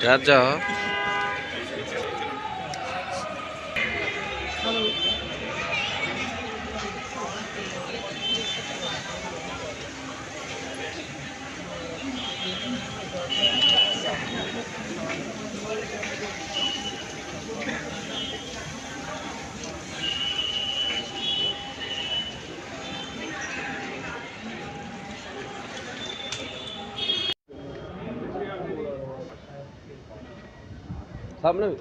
ਠਹਿਰ ਜਾ ਸਾਹਮਣੇ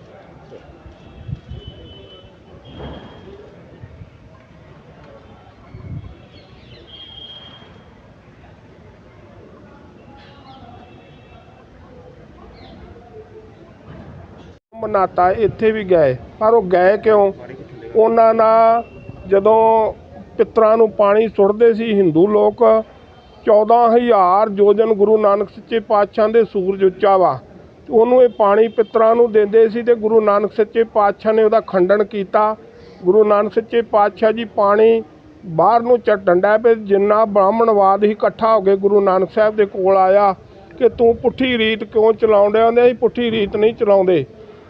ਮਨਾਤਾ ਇੱਥੇ ਵੀ ਗਏ, ਪਰ ਉਹ ਗਏ ਕਿਉਂ? ਉਹਨਾਂ ਨਾਲ ਜਦੋਂ ਪਿੱਤਰਾਂ ਨੂੰ ਪਾਣੀ ਸੁੱਟਦੇ ਸੀ, ਹਿੰਦੂ ਲੋਕ 14000 ਯੋਜਨ ਗੁਰੂ ਨਾਨਕ ਸੱਚੇ ਪਾਤਸ਼ਾਹ ਦੇ ਸੂਰਜ ਉੱਚਾ ਵਾ। ਉਹਨੂੰ ਇਹ ਪਾਣੀ ਪਿੱਤਰਾਂ ਨੂੰ ਦਿੰਦੇ ਸੀ ਤੇ ਗੁਰੂ ਨਾਨਕ ਸੱਚੇ ਪਾਤਸ਼ਾਹ ਨੇ ਉਹਦਾ ਖੰਡਨ ਕੀਤਾ। ਗੁਰੂ ਨਾਨਕ ਸੱਚੇ ਪਾਤਸ਼ਾਹ ਜੀ ਪਾਣੀ ਬਾਹਰ ਨੂੰ ਚੱਟਣ ਡੈ ਜਿੰਨਾ ਬ੍ਰਾਹਮਣਵਾਦ ਹੀ ਇਕੱਠਾ ਹੋ ਕੇ ਗੁਰੂ ਨਾਨਕ ਸਾਹਿਬ ਦੇ ਕੋਲ ਆਇਆ ਕਿ ਤੂੰ ਪੁੱਠੀ ਰੀਤ ਕਿਉਂ ਚਲਾਉਂਦੇ ਆਂਦੇ ਅਸੀਂ ਪੁੱਠੀ ਰੀਤ ਨਹੀਂ ਚਲਾਉਂਦੇ।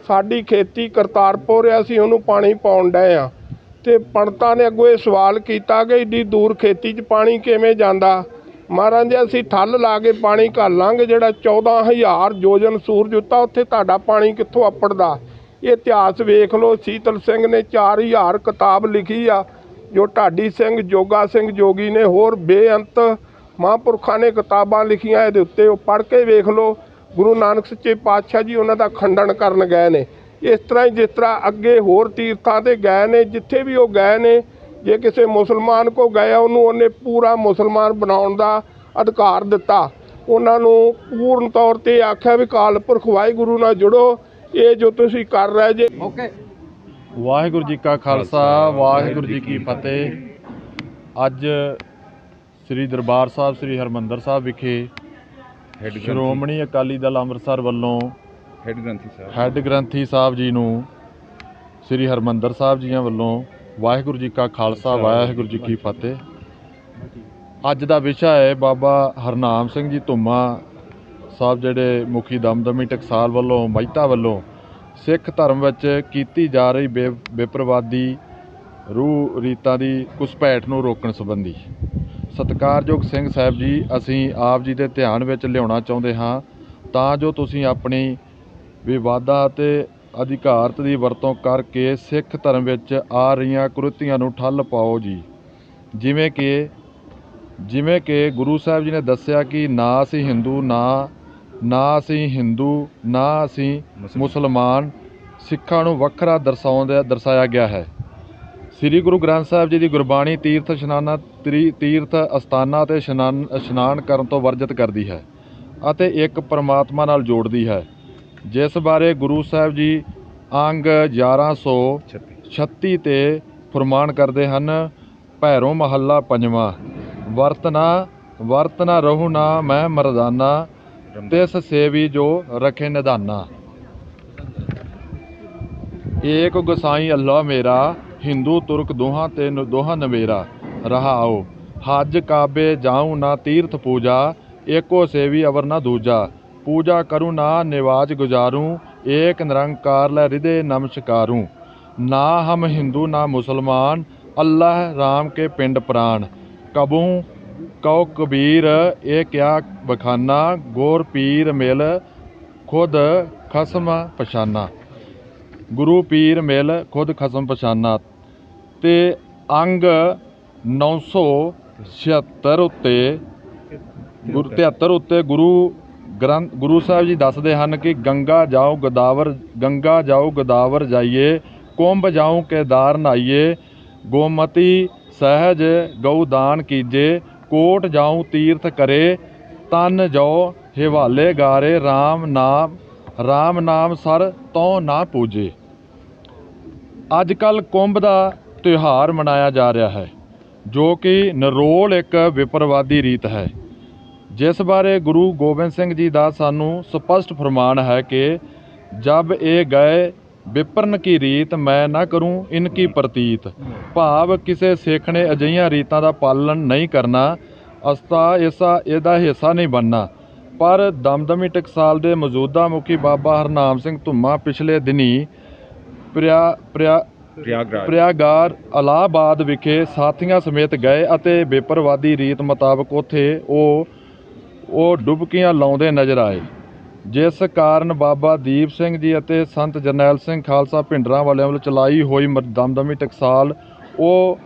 ਸਾਡੀ ਖੇਤੀ ਕਰਤਾਰਪੁਰ ਆ, ਅਸੀਂ ਉਹਨੂੰ ਪਾਣੀ ਪਾਉਣ ਡਏ ਆ। ਤੇ ਪੰਡਤਾਂ ਨੇ ਅੱਗੋਂ ਇਹ ਸਵਾਲ ਕੀਤਾ ਕਿ ਏਡੀ ਦੂਰ ਖੇਤੀ 'ਚ ਪਾਣੀ ਕਿਵੇਂ ਜਾਂਦਾ? ਮਹਾਰਾਜ ਜੀ, ਅਸੀਂ ਠੱਲ ਲਾ ਕੇ ਪਾਣੀ ਘੱਲਾਂਗੇ ਜਿਹੜਾ 14000 ਯੋਜਨ ਸੂਰਜ ਉੱਤਾ, ਉੱਥੇ ਤੁਹਾਡਾ ਪਾਣੀ ਕਿੱਥੋਂ ਅੱਪੜਦਾ? ਇਹ ਇਤਿਹਾਸ ਵੇਖ ਲਓ, ਸੀਤਲ ਸਿੰਘ ਨੇ 4000 ਕਿਤਾਬ ਲਿਖੀ ਆ, ਜੋ ਢਾਡੀ ਸਿੰਘ, ਜੋਗਾ ਸਿੰਘ ਜੋਗੀ ਨੇ ਹੋਰ ਬੇਅੰਤ ਮਹਾਂਪੁਰਖਾਂ ਨੇ ਕਿਤਾਬਾਂ ਲਿਖੀਆਂ, ਇਹਦੇ ਉੱਤੇ ਉਹ ਪੜ੍ਹ ਕੇ ਵੇਖ ਲਓ, ਗੁਰੂ ਨਾਨਕ ਸੱਚੇ ਪਾਤਸ਼ਾਹ ਜੀ ਉਹਨਾਂ ਦਾ ਖੰਡਨ ਕਰਨ ਗਏ ਨੇ। ਇਸ ਤਰ੍ਹਾਂ ਹੀ ਜਿਸ ਤਰ੍ਹਾਂ ਅੱਗੇ ਹੋਰ ਤੀਰਥਾਂ ਤੇ ਗਏ ਨੇ, ਜਿੱਥੇ ਵੀ ਉਹ ਗਏ ਨੇ ਜੇ ਕਿਸੇ ਮੁਸਲਮਾਨ ਕੋ ਗਏ ਆ, ਉਹਨੂੰ ਉਹਨੇ ਪੂਰਾ ਮੁਸਲਮਾਨ ਬਣਾਉਣ ਦਾ ਅਧਿਕਾਰ ਦਿੱਤਾ। ਉਹਨਾਂ ਨੂੰ ਪੂਰਨ ਤੌਰ ਤੇ ਆਖਿਆ ਵੀ ਕਾਲ ਪੁਰਖ ਵਾਹਿਗੁਰੂ ਨਾਲ ਜੁੜੋ ਇਹ ਜੋ ਤੁਸੀਂ ਕਰ ਰਹੇ ਜੇ। ਓਕੇ। ਵਾਹਿਗੁਰੂ ਜੀ ਕਾ ਖਾਲਸਾ ਵਾਹਿਗੁਰੂ ਜੀ ਕੀ ਫਤਿਹ। ਅੱਜ ਸ੍ਰੀ ਦਰਬਾਰ ਸਾਹਿਬ ਸ੍ਰੀ ਹਰਮੰਦਰ ਸਾਹਿਬ ਵਿਖੇ ਸ਼੍ਰੋਮਣੀ ਅਕਾਲੀ ਦਲ ਅੰਮ੍ਰਿਤਸਰ ਵੱਲੋਂ ਹੈਡ ਗ੍ਰੰਥੀ ਸਾਹਿਬ। ਹੈੱਡ ਗ੍ਰੰਥੀ ਸਾਹਿਬ ਜੀ ਨੂੰ ਸ੍ਰੀ ਹਰਮੰਦਰ ਸਾਹਿਬ ਜੀਆਂ ਵੱਲੋਂ ਵਾਹਿਗੁਰੂ ਜੀ ਕਾ ਖਾਲਸਾ ਵਾਹਿਗੁਰੂ ਜੀ ਕੀ ਫਤਿਹ। ਅੱਜ ਦਾ ਵਿਸ਼ਾ ਹੈ ਬਾਬਾ ਹਰਨਾਮ ਸਿੰਘ ਜੀ ਧੁੰਮਾ ਸਾਹਿਬ ਜਿਹੜੇ ਮੁਖੀ ਦਮਦਮੀ ਟਕਸਾਲ ਵੱਲੋਂ ਮਹਿਤਾ ਵੱਲੋਂ ਸਿੱਖ ਧਰਮ ਵਿੱਚ ਕੀਤੀ ਜਾ ਰਹੀ ਬੇਪਰਵਾਦੀ ਰੂਹ ਰੀਤਾਂ ਦੀ ਘੁਸਪੈਠ ਨੂੰ ਰੋਕਣ ਸੰਬੰਧੀ। ਸਤਿਕਾਰਯੋਗ ਸਿੰਘ ਸਾਹਿਬ ਜੀ ਅਸੀਂ ਆਪ ਜੀ ਦੇ ਧਿਆਨ ਵਿੱਚ ਲਿਆਉਣਾ ਚਾਹੁੰਦੇ ਹਾਂ। ਤਾਂ ਜੋ ਤੁਸੀਂ ਆਪਣੀ ਵਿਵਾਦਾਂ ਅਤੇ ਅਧਿਕਾਰਤ ਦੀ ਵਰਤੋਂ ਕਰਕੇ ਸਿੱਖ ਧਰਮ ਵਿੱਚ ਆ ਰਹੀਆਂ ਕੁਰੀਤੀਆਂ ਨੂੰ ਠੱਲ ਪਾਓ ਜੀ। ਜਿਵੇਂ ਕਿ ਜਿਵੇਂ ਕਿ ਗੁਰੂ ਸਾਹਿਬ ਜੀ ਨੇ ਦੱਸਿਆ ਕਿ ਨਾ ਅਸੀਂ ਹਿੰਦੂ ਨਾ ਨਾ ਅਸੀਂ ਹਿੰਦੂ ਨਾ ਅਸੀਂ ਮੁਸਲਮਾਨ। ਸਿੱਖਾਂ ਨੂੰ ਵੱਖਰਾ ਦਰਸਾਉਂਦਾ ਦਰਸਾਇਆ ਗਿਆ ਹੈ। ਸ੍ਰੀ ਗੁਰੂ ਗ੍ਰੰਥ ਸਾਹਿਬ ਜੀ ਦੀ ਗੁਰਬਾਣੀ ਤੀਰਥ ਇਸ਼ਨਾਨਾਂ ਤਰੀ ਤੀਰਥ ਅਸਥਾਨਾਂ ਤੇ ਇਸ਼ਨਾਨ ਇਸ਼ਨਾਨ ਕਰਨ ਤੋਂ ਵਰਜਿਤ ਕਰਦੀ ਹੈ ਅਤੇ ਇੱਕ ਪਰਮਾਤਮਾ ਨਾਲ ਜੋੜਦੀ ਹੈ। ਜਿਸ ਬਾਰੇ ਗੁਰੂ ਸਾਹਿਬ ਜੀ ਅੰਗ 1136 ਤੇ ਫਰਮਾਨ ਕਰਦੇ ਹਨ, ਭੈਰੋ ਮਹੱਲਾ ਪੰਜਵਾਂ, ਵਰਤਨਾ ਵਰਤਨਾ ਰਹੂ ਨਾ ਮੈਂ ਮਰਦਾਨਾ, ਤਿਸ ਸੇਵੀ ਜੋ ਰਖੇ ਨਿਧਾਨਾ ਏਕ ਗੁਸਾਈ ਅੱਲਾ ਮੇਰਾ, ਹਿੰਦੂ ਤੁਰਕ ਦੋਹਾਂ ਤੇ ਦੋਹਾਂ ਨਵੇਰਾ ਰਹਾਓ ਹਜ ਕਾਬੇ ਜਾਉ ਨਾ ਤੀਰਥ ਪੂਜਾ, ਏਕੋ ਸੇਵੀ ਅਵਰ ਨਾ ਦੂਜਾ। ਪੂਜਾ ਕਰੂੰ, ਨਾ ਨਿਵਾਜ ਗੁਜ਼ਾਰੂ, ਏਕ ਨਿਰੰਕਾਰ ਲੈ ਹਿਰਦੇ ਨਮਸਕਾਰੂ ਨਾ ਹਮ ਹਿੰਦੂ, ਨਾ ਮੁਸਲਮਾਨ, ਅੱਲਾਹ ਰਾਮ ਕੇ ਪਿੰਡ ਪ੍ਰਾਨ ਕਬੂ, ਕਉ ਕਬੀਰ, ਇਹ ਕਿਆ ਬਖਾਨਾ, ਗੋਰ ਪੀਰ ਮਿਲ, ਖੁਦ ਖਸਮ ਪਛਾਨਾ। ਗੁਰੂ ਪੀਰ ਮਿਲ, ਖੁਦ ਖਸਮ ਪਛਾਨਾ। ਤੇ ਅੰਗ 976 ਉੱਤੇ, ਗੁਰੂ 73 ਉੱਤੇ ਗੁਰੂ ਗ੍ਰੰਥ ਗੁਰੂ ਸਾਹਿਬ ਜੀ ਦੱਸਦੇ ਹਨ ਕਿ ਗੰਗਾ ਜਾਓ ਗਦਾਵਰ, ਗੰਗਾ ਜਾਓ ਗਦਾਵਰ ਜਾਈਏ, ਕੁੰਭ ਜਾਓ ਕੇਦਾਰ ਨਾਈਏ, ਗੋਮਤੀ ਸਹਿਜ ਗਊ ਦਾਨ ਕੀਜੇ, ਕੋਟ ਜਾਉ ਤੀਰਥ ਕਰੇ, ਤਨ ਜੋ ਹਿਵਾਲੇ ਗਾਰੇ RAM ਨਾਮ RAM ਨਾਮ ਸਰ ਤੋਂ ਨਾ ਪੂਜੇ। ਅੱਜ ਕੱਲ ਕੁੰਭ ਦਾ ਤਿਉਹਾਰ ਮਨਾਇਆ ਜਾ ਰਿਹਾ ਹੈ, ਜੋ ਕਿ ਨਰੋਲ ਇੱਕ ਵਿਪਰਵਾਦੀ ਰੀਤ ਹੈ। ਜਿਸ ਬਾਰੇ ਗੁਰੂ ਗੋਬਿੰਦ ਸਿੰਘ ਜੀ ਦਾ ਸਾਨੂੰ ਸਪਸ਼ਟ ਫਰਮਾਨ ਹੈ ਕਿ ਜਬ ਇਹ ਗਏ ਵਿਪਰਨ ਕੀ ਰੀਤ ਮੈਂ ਨਾ ਕਰੂੰ ਇਨਕੀ ਪ੍ਰਤੀਤ। ਭਾਵ ਕਿਸੇ ਸਿੱਖ ਨੇ ਅਜਿਹੀਆਂ ਰੀਤਾਂ ਦਾ ਪਾਲਣ ਨਹੀਂ ਕਰਨਾ ਅਸਤਾ ਇਸਾ ਇਹਦਾ ਹਿੱਸਾ ਨਹੀਂ ਬਣਨਾ। ਪਰ ਦਮਦਮੀ ਟਕਸਾਲ ਦੇ ਮੌਜੂਦਾ ਮੁਖੀ ਬਾਬਾ ਹਰਨਾਮ ਸਿੰਘ ਧੁੰਮਾ ਪਿਛਲੇ ਦਿਨੀ ਪ੍ਰਿਆ ਪ੍ਰਿਆ ਪ੍ਰਿਆਗਾਰ ਇਲਾਹਾਬਾਦ ਵਿਖੇ ਸਾਥੀਆਂ ਸਮੇਤ ਗਏ ਅਤੇ ਬੇਪਰਵਾਦੀ ਰੀਤ ਮੁਤਾਬਕ ਉੱਥੇ ਉਹ ਉਹ ਡੁਬਕੀਆਂ ਲਾਉਂਦੇ ਨਜ਼ਰ ਆਏ। ਜਿਸ ਕਾਰਨ ਬਾਬਾ ਦੀਪ ਸਿੰਘ ਜੀ ਅਤੇ ਸੰਤ ਜਰਨੈਲ ਸਿੰਘ ਖਾਲਸਾ ਭਿੰਡਰਾਂ ਵਾਲਿਆਂ ਵੱਲੋਂ ਚਲਾਈ ਹੋਈ ਮ- ਦਮਦਮੀ ਟਕਸਾਲ, ਉਹ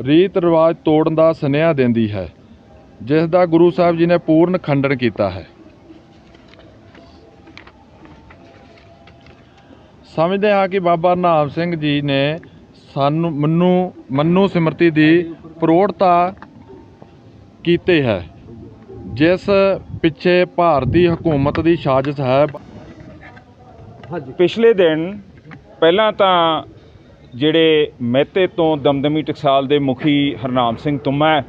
ਰੀਤ ਰਿਵਾਜ ਤੋੜਨ ਦਾ ਸੁਨੇਹਾ ਦਿੰਦੀ ਹੈ, ਜਿਸ ਦਾ ਗੁਰੂ ਸਾਹਿਬ ਜੀ ਨੇ ਪੂਰਨ ਖੰਡਨ ਕੀਤਾ ਹੈ। ਸਮਝਦੇ ਹਾਂ ਕਿ ਬਾਬਾ ਨਾਮ ਸਿੰਘ ਜੀ ਨੇ ਸਾਨੂੰ, ਮੰਨੂ ਮੰਨੂ ਸਿਮਰਤੀ ਦੀ ਪ੍ਰੋੜਤਾ ਕੀਤੇ ਹੈ। ਜਿਸ ਪਿੱਛੇ ਭਾਰਤੀ ਹਕੂਮਤ ਦੀ ਸਾਜ਼ਿਸ਼ ਹੈ ਪਿਛਲੇ ਦਿਨ ਪਹਿਲਾਂ ਤਾਂ ਜਿਹੜੇ ਮਹਿਤੇ ਤੋਂ ਦਮਦਮੀ ਟਕਸਾਲ ਦੇ ਮੁਖੀ ਹਰਨਾਮ ਸਿੰਘ ਤੁਮਾ ਹੈ,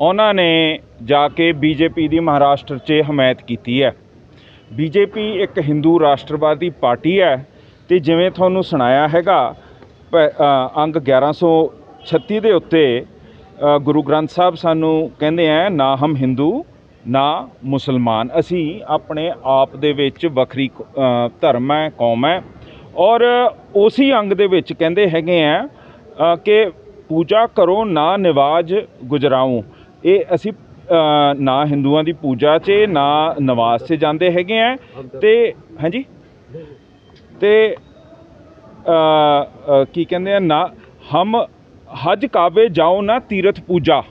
ਉਹਨਾਂ ਨੇ ਜਾ ਕੇ ਬੀਜੇਪੀ ਦੀ ਮਹਾਰਾਸ਼ਟਰ 'ਚ ਹਮਾਇਤ ਕੀਤੀ ਹੈ। ਬੀਜੇਪੀ ਇੱਕ ਹਿੰਦੂ ਰਾਸ਼ਟਰਵਾਦੀ ਪਾਰਟੀ ਹੈ ਤੇ ਜਿਵੇਂ ਤੁਹਾਨੂੰ ਸੁਣਾਇਆ ਹੈਗਾ ਪ- ਅ, ਅੰਗ 1136 ਦੇ ਉੱਤੇ ਗੁਰੂ ਗ੍ਰੰਥ ਸਾਹਿਬ ਸਾਨੂੰ ਕਹਿੰਦੇ ਆ ਨਾ ਹਮ ਹਿੰਦੂ ਨਾ ਮੁਸਲਮਾਨ। ਅਸੀਂ ਆਪਣੇ ਆਪ ਦੇ ਵਿੱਚ ਵੱਖਰੀ ਧਰਮ ਹੈ, ਕੌਮ ਹੈ ਔਰ ਉਸੇ ਅੰਗ ਦੇ ਵਿੱਚ ਕਹਿੰਦੇ ਹੈਗੇ ਆ ਕਿ ਪੂਜਾ ਕਰੋ, ਨਾ ਨਿਵਾਜ ਗੁਜਰਾਉ। ਇਹ ਅਸੀਂ ਨਾ ਹਿੰਦੂਆਂ ਦੀ ਪੂਜਾ 'ਚ, ਨਾ ਨਵਾਜ਼ 'ਚ ਜਾਂਦੇ ਹੈਗੇ ਆ ਤੇ ਹਾਂਜੀ? ਤੇ ਕੀ ਕਹਿੰਦੇ ਆ, ਨਾ ਹਮ ਹਜ ਕਾਬੇ ਜਾਓ, ਨਾ ਤੀਰਥ ਪੂਜਾ।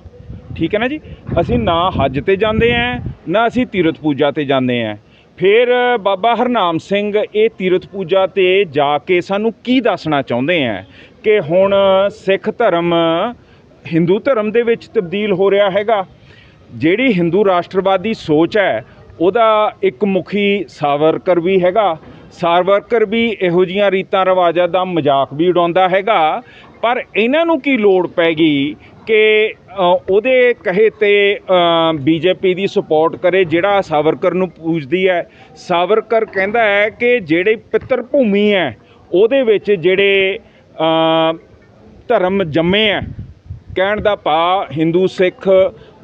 ਠੀਕ ਹੈ ਨਾ ਜੀ? ਅਸੀਂ ਨਾ ਹੱਜ ਤੇ ਜਾਂਦੇ ਆ, ਨਾ ਅਸੀਂ ਤੀਰਥ ਪੂਜਾ ਤੇ ਜਾਂਦੇ ਆ। ਫਿਰ ਬਾਬਾ ਹਰਨਾਮ ਸਿੰਘ ਇਹ ਤੀਰਥ ਪੂਜਾ ਤੇ ਜਾ ਕੇ ਸਾਨੂੰ ਕੀ ਦੱਸਣਾ ਚਾਹੁੰਦੇ ਆ ਕਿ ਹੁਣ ਸਿੱਖ ਧਰਮ, ਹਿੰਦੂ ਧਰਮ ਦੇ ਵਿੱਚ ਤਬਦੀਲ ਹੋ ਰਿਹਾ ਹੈਗਾ। ਜਿਹੜੀ ਹਿੰਦੂ ਰਾਸ਼ਟਰਵਾਦੀ ਸੋਚ ਹੈ, ਉਹਦਾ ਇੱਕ ਮੁਖੀ ਸਾਵਰਕਰ ਵੀ ਹੈਗਾ। ਸਾਵਰਕਰ ਵੀ ਇਹੋ ਜੀਆਂ ਰੀਤਾਂ ਰਿਵਾਜਾਂ ਦਾ ਮਜ਼ਾਕ ਵੀ ਉਡਾਉਂਦਾ ਹੈਗਾ। ਪਰ ਇਹਨਾਂ ਨੂੰ ਕੀ ਲੋੜ ਪੈ ਗਈ ਕਿ ਉਹਦੇ ਕਹੇ ਤੇ ਬੀਜੇਪੀ ਦੀ ਸਪੋਰਟ ਕਰੇ, ਜਿਹੜਾ ਸਾਵਰਕਰ ਨੂੰ ਪੂਜਦੀ ਹੈ। ਸਾਵਰਕਰ ਕਹਿੰਦਾ ਹੈ ਕਿ ਜਿਹੜੇ ਪਿੱਤਰ ਭੂਮੀ ਹੈ, ਉਹਦੇ ਵਿੱਚ ਜਿਹੜੇ ਧਰਮ ਜੰਮੇ ਹੈ, ਕਹਿਣ ਦਾ ਭਾ ਹਿੰਦੂ, ਸਿੱਖ,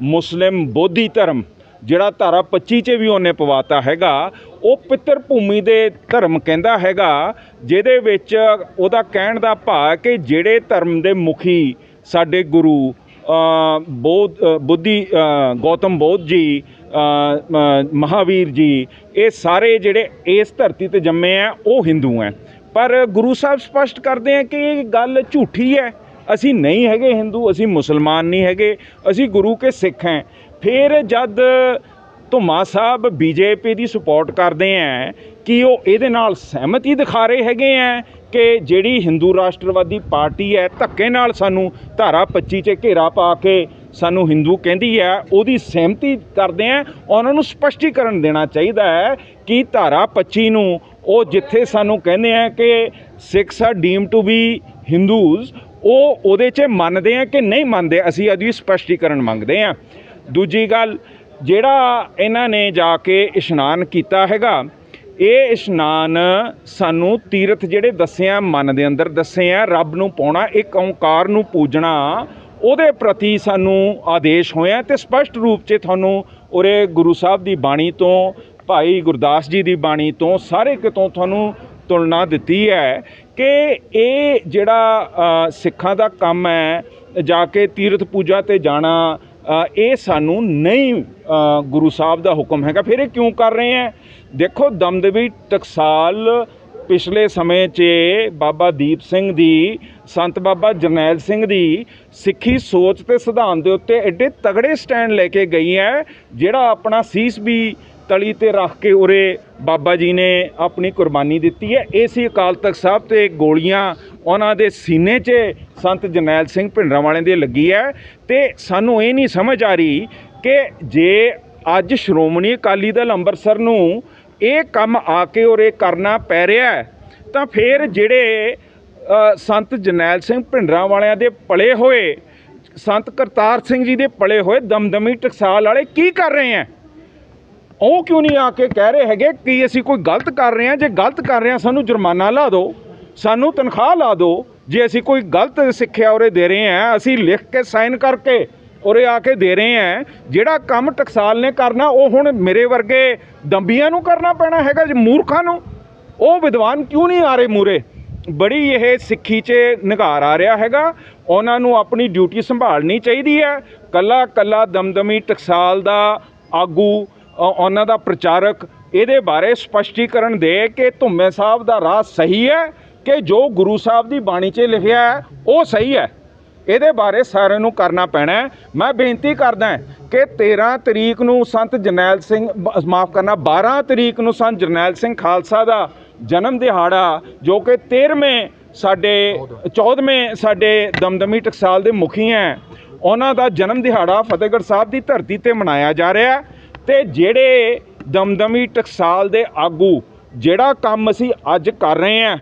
ਮੁਸਲਿਮ, ਬੋਧੀ ਧਰਮ, ਜਿਹੜਾ ਧਾਰਾ 25 'ਚ ਵੀ ਉਹਨੇ ਪਵਾਤਾ ਹੈਗਾ, ਉਹ ਪਿੱਤਰ ਭੂਮੀ ਦੇ ਧਰਮ ਕਹਿੰਦਾ ਹੈਗਾ, ਜਿਹਦੇ ਵਿੱਚ ਉਹਦਾ ਕਹਿਣ ਦਾ ਭਾ ਕਿ ਜਿਹੜੇ ਧਰਮ ਦੇ ਮੁਖੀ ਸਾਡੇ ਗੁਰੂ ਅ, ਬੋਧ ਬੁੱਧੀ ਗੌਤਮ ਬੋਧ ਜੀ ਅ, ਮਹਾਵੀਰ ਜੀ ਇਹ ਸਾਰੇ ਜਿਹੜੇ ਇਸ ਧਰਤੀ ਤੇ ਜੰਮੇ ਆ ਉਹ ਹਿੰਦੂ ਹੈ ਪਰ ਗੁਰੂ ਸਾਹਿਬ ਸਪਸ਼ਟ ਕਰਦੇ ਆ ਕਿ ਇਹ ਗੱਲ ਝੂਠੀ ਹੈ। ਅਸੀਂ ਨਹੀਂ ਹੈਗੇ ਹਿੰਦੂ ਅਸੀਂ ਮੁਸਲਮਾਨ ਨਹੀਂ ਹੈਗੇ ਅਸੀਂ ਗੁਰੂ ਕੇ ਸਿੱਖ ਹਾਂ। ਫਿਰ ਜਦ ਧੁਮਾ ਸਾਹਿਬ ਬੀਜੇਪੀ ਦੀ ਸਪੋਰਟ ਕਰਦੇ ਆ ਕਿ ਉਹ ਇਹਦੇ ਨਾਲ ਸਹਿਮਤੀ ਦਿਖਾ ਰਹੇ ਹੈਗੇ ਆ ਕਿ ਜਿਹੜੀ ਹਿੰਦੂ ਰਾਸ਼ਟਰਵਾਦੀ ਪਾਰਟੀ ਹੈ ਧੱਕੇ ਨਾਲ ਸਾਨੂੰ ਧਾਰਾ 25 'ਚ ਘੇਰਾ ਪਾ ਕੇ ਸਾਨੂੰ ਹਿੰਦੂ ਕਹਿੰਦੀ ਹੈ, ਉਹਦੀ ਸਹਿਮਤੀ ਕਰਦੇ ਆ ਉਹਨਾਂ ਨੂੰ ਸਪਸ਼ਟੀਕਰਨ ਦੇਣਾ ਚਾਹੀਦਾ ਹੈ ਕਿ ਧਾਰਾ 25 ਨੂੰ ਉਹ ਜਿੱਥੇ ਸਾਨੂੰ ਕਹਿੰਦੇ ਆ ਕਿ Sikhs are deemed to be Hindus ਉਹ ਉਹਦੇ 'ਚ ਮੰਨਦੇ ਆ ਕਿ ਨਹੀਂ ਮੰਨਦੇ, ਅਸੀਂ ਉਹਦੀ ਸਪਸ਼ਟੀਕਰਨ ਮੰਗਦੇ ਆ ਦੂਜੀ ਗੱਲ, ਜਿਹੜਾ ਇਹਨਾਂ ਨੇ ਜਾ ਕੇ ਇਸ਼ਨਾਨ ਕੀਤਾ ਹੈਗਾ ਇਹ ਇਸ਼ਨਾਨ ਸਾਨੂੰ ਤੀਰਥ ਜਿਹੜੇ ਦੱਸਿਆ ਮਨ ਦੇ ਅੰਦਰ, ਦੱਸੇ ਆ ਰੱਬ ਨੂੰ ਪਾਉਣਾ, ਇੱਕ ਓੰਕਾਰ ਨੂੰ ਪੂਜਣਾ, ਉਹਦੇ ਪ੍ਰਤੀ ਸਾਨੂੰ ਆਦੇਸ਼ ਹੋਇਆ ਤੇ ਸਪਸ਼ਟ ਰੂਪ 'ਚ ਤੁਹਾਨੂੰ ਉਰੇ ਗੁਰੂ ਸਾਹਿਬ ਦੀ ਬਾਣੀ ਤੋਂ, ਭਾਈ ਗੁਰਦਾਸ ਜੀ ਦੀ ਬਾਣੀ ਤੋਂ ਸਾਰੇ ਕਿਤੋਂ ਤੁਹਾਨੂੰ ਤੁਲਨਾ ਦਿੱਤੀ ਹੈ ਕਿ ਇਹ ਜਿਹੜਾ ਸਿੱਖਾਂ ਦਾ ਕੰਮ ਹੈ, ਜਾ ਕੇ ਤੀਰਥ ਪੂਜਾ ਤੇ ਜਾਣਾ ਇਹ ਸਾਨੂੰ ਨਹੀਂ ਗੁਰੂ ਸਾਹਿਬ ਦਾ ਹੁਕਮ ਹੈਗਾ। ਫਿਰ ਇਹ ਕਿਉਂ ਕਰ ਰਹੇ ਹੈ? ਦੇਖੋ, ਦਮਦਮੀ ਟਕਸਾਲ ਪਿਛਲੇ ਸਮੇਂ 'ਚ ਬਾਬਾ ਦੀਪ ਸਿੰਘ ਦੀ, ਸੰਤ ਬਾਬਾ ਜਰਨੈਲ ਸਿੰਘ ਦੀ ਸਿੱਖੀ ਸੋਚ ਤੇ ਸਿਧਾਂਤ ਦੇ ਉੱਤੇ ਐਡੇ ਤਗੜੇ ਸਟੈਂਡ ਲੈ ਕੇ ਗਈ ਹੈ, ਜਿਹੜਾ ਆਪਣਾ ਸੀਸ ਵੀ ਤਲੀ ਤੇ ਰੱਖ ਕੇ ਉਰੇ ਬਾਬਾ ਜੀ ਨੇ ਆਪਣੀ ਕੁਰਬਾਨੀ ਦਿੱਤੀ ਹੈ। ਇਹ ਸੀ ਅਕਾਲ ਤਖਤ ਸਾਹਿਬ ਤੇ ਗੋਲੀਆਂ ਉਹਨਾਂ ਦੇ ਸੀਨੇ 'ਚ ਸੰਤ ਜਰਨੈਲ ਸਿੰਘ ਭਿੰਡਰਾਂ ਵਾਲਿਆਂ ਦੀ ਲੱਗੀ ਹੈ। ਤੇ ਸਾਨੂੰ ਇਹ ਨਹੀਂ ਸਮਝ ਆ ਰਹੀ ਕਿ ਜੇ ਅੱਜ ਸ਼੍ਰੋਮਣੀ ਅਕਾਲੀ ਦਲ ਅੰਮ੍ਰਿਤਸਰ ਨੂੰ ਇਹ ਕੰਮ ਆ ਕੇ ਉਰੇ ਕਰਨਾ ਪੈ ਰਿਹਾ ਤਾਂ ਫਿਰ ਜਿਹੜੇ ਸੰਤ ਜਰਨੈਲ ਸਿੰਘ ਭਿੰਡਰਾਂ ਵਾਲਿਆਂ ਦੇ ਪਲੇ ਹੋਏ, ਸੰਤ ਕਰਤਾਰ ਸਿੰਘ ਜੀ ਦੇ ਪਲੇ ਹੋਏ ਦਮਦਮੀ ਟਕਸਾਲ ਵਾਲੇ ਕੀ ਕਰ ਰਹੇ ਹੈ? ਉਹ ਕਿਉਂ ਨਹੀਂ ਆ ਕੇ ਕਹਿ ਰਹੇ ਹੈਗੇ ਕਿ ਅਸੀਂ ਕੋਈ ਗਲਤ ਕਰ ਰਹੇ ਹਾਂ? ਜੇ ਗਲਤ ਕਰ ਰਹੇ ਹਾਂ, ਸਾਨੂੰ ਜੁਰਮਾਨਾ ਲਾ ਦਿਓ, ਸਾਨੂੰ ਤਨਖਾਹ ਲਾ ਦਿਓ। ਜੇ ਅਸੀਂ ਕੋਈ ਗਲਤ ਸਿੱਖਿਆ ਉਰੇ ਦੇ ਰਹੇ ਹਾਂ, ਅਸੀਂ ਲਿਖ ਕੇ ਸਾਈਨ ਕਰਕੇ ਉਰੇ ਆ ਕੇ ਦੇ ਰਹੇ ਆ ਜਿਹੜਾ ਕੰਮ ਟਕਸਾਲ ਨੇ ਕਰਨਾ, ਉਹ ਹੁਣ ਮੇਰੇ ਵਰਗੇ ਦੰਬੀਆਂ ਨੂੰ ਕਰਨਾ ਪੈਣਾ ਹੈਗਾ, ਜੀ ਮੂਰਖਾਂ ਨੂੰ। ਉਹ ਵਿਦਵਾਨ ਕਿਉਂ ਨਹੀਂ ਆ ਰਹੇ ਮੂਰੇ? ਬੜੀ ਇਹ ਸਿੱਖੀ 'ਚ ਨਿਘਾਰ ਆ ਰਿਹਾ ਹੈਗਾ। ਉਹਨਾਂ ਨੂੰ ਆਪਣੀ ਡਿਊਟੀ ਸੰਭਾਲਣੀ ਚਾਹੀਦੀ ਹੈ। ਕੱਲਾ ਕੱਲਾ ਦਮਦਮੀ ਟਕਸਾਲ ਦਾ ਆਗੂ ਉਹਨਾਂ ਦਾ ਪ੍ਰਚਾਰਕ ਇਹਦੇ ਬਾਰੇ ਸਪਸ਼ਟੀਕਰਨ ਦੇ ਕਿ ਧੁੰਮੇ ਸਾਹਿਬ ਦਾ ਰਾਹ ਸਹੀ ਹੈ ਕਿ ਜੋ ਗੁਰੂ ਸਾਹਿਬ ਦੀ ਬਾਣੀ 'ਚ ਲਿਖਿਆ ਹੈ, ਉਹ ਸਹੀ ਹੈ? ਇਹਦੇ ਬਾਰੇ ਸਾਰਿਆਂ ਨੂੰ ਕਰਨਾ ਪੈਣਾ ਮੈਂ ਬੇਨਤੀ ਕਰਦਾ ਕਿ 13 ਤਰੀਕ ਨੂੰ ਸੰਤ ਜਰਨੈਲ ਸਿੰਘ ਮਾਫ ਕਰਨਾ 12 ਤਰੀਕ ਨੂੰ ਸੰਤ ਜਰਨੈਲ ਸਿੰਘ ਖਾਲਸਾ ਦਾ ਜਨਮ ਦਿਹਾੜਾ, ਜੋ ਕਿ 13ਵੇਂ ਸਾਡੇ 14ਵੇਂ ਸਾਡੇ ਦਮਦਮੀ ਟਕਸਾਲ ਦੇ ਮੁਖੀ ਹੈ। ਉਹਨਾਂ ਦਾ ਜਨਮ ਦਿਹਾੜਾ ਫਤਿਹਗੜ੍ਹ ਸਾਹਿਬ ਦੀ ਧਰਤੀ ਤੇ ਮਨਾਇਆ ਜਾ ਰਿਹਾ ਹੈ। ਤੇ ਜਿਹੜੇ ਦਮਦਮੀ ਟਕਸਾਲ ਦੇ ਆਗੂ ਜਿਹੜਾ ਕੰਮ ਅਸੀਂ ਅੱਜ ਕਰ ਰਹੇ ਹਾਂ